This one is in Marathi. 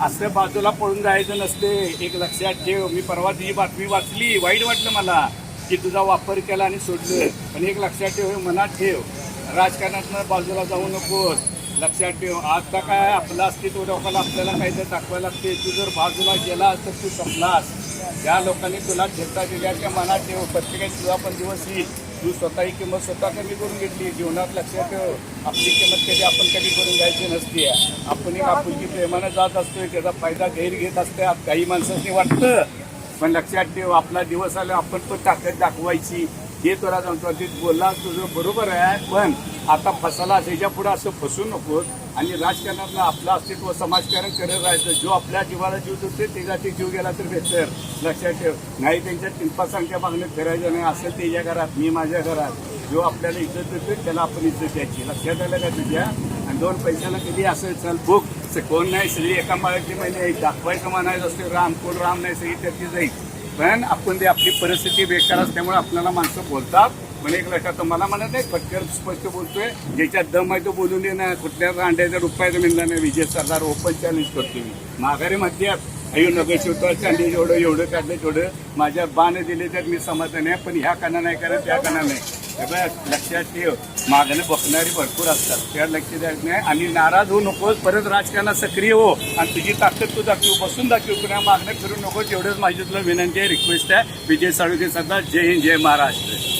असं बाजूला पळून जायचं नसते. एक लक्षात ठेव. मी परवा तुझी बातमी वाचली. वाईट वाटलं मला की तुझा वापर केला आणि सोडलं. पण एक लक्षात ठेव हे मनात ठेव. राजकारणातनं बाजूला जाऊ नकोस. लक्षात ठेव. आता काय आपलं अस्तित्व लोकांना आपल्याला काहीतरी दाखवायला लागते. तू जर बाजूला गेलास तर तू संपलास. ज्या लोकांनी तुला ठेवता दिल्या त्या मनात ठेव. प्रत्येकाची तुझा पण दिवस येईल. तू स्वतः ही किंमत स्वतः कमी करून घेतली जीवनात लक्षात ठेव. आपली किंमत कधी आपण कमी करून घ्यायची नसते आपण एक आपुलकी प्रेमानं जात असतोय. त्याचा फायदा गैर घेत असते काही माणसांनी वाटतं. पण लक्षात ठेव आपला दिवस आला आपण पण ताकद दाखवायची. हे तुला सांगतो ते बोलला तुझं बरोबर आहे. पण आता फसाला त्याच्या पुढे असं फसू नकोस. आणि राजकारणातलं आपलं अस्तित्व समाजकारण करत राहायचं. जो आपल्या जीवाला जीव देतोय त्याच्यासाठी जीव गेला तर बेहतर. लक्षात ठेव. नाही त्यांच्या तिनपासांच्या मागण्या करायचं नाही. असं त्याच्या घरात मी माझ्या घरात. जो आपल्याला इज्जत देतो त्याला आपण इज्जत द्यायची. लक्षात आलं का तुझ्या? आणि दोन पैशाला कधी असं चल बुक कोण नाही सगळी एका बाळाची महिने दाखवायचं म्हणायचं असते राम कोण राम नाही सगळी त्याची जाईल. पण आपण ते आपली परिस्थिती बेकार असल्यामुळे आपल्याला माणसं बोलतात. पण एक लक्षात मला म्हणत नाही फटकर स्पष्ट बोलतोय. ज्याच्यात दम आहे तो बोलून दे ना. कुठल्या अंड्याचा रुपयाचा मिळणार नाही. विजय सरदार ओपन चॅलेंज करतो मी. माघारी म्हणतात अयो नगर शिवतो चांदी एवढं एवढं काढलं तेवढं माझ्या बाण दिले तर मी समाधान आहे पण ह्या काना नाही कारण त्या काना नाही. सगळं लक्षात ठेव. मागणं बघणारी भरपूर असतात. त्या लक्ष द्यायचं नाही. आणि नाराज होऊ नकोस परत राजकारणात सक्रिय हो. आणि तुझी ताकद तू दाखव बसून दाखव. पुन्हा मागणं फिरू नकोस एवढंच माझी तुला विनंती आहे रिक्वेस्ट आहे. विजय साळुके सरदार जय हिंद जय महाराष्ट्र.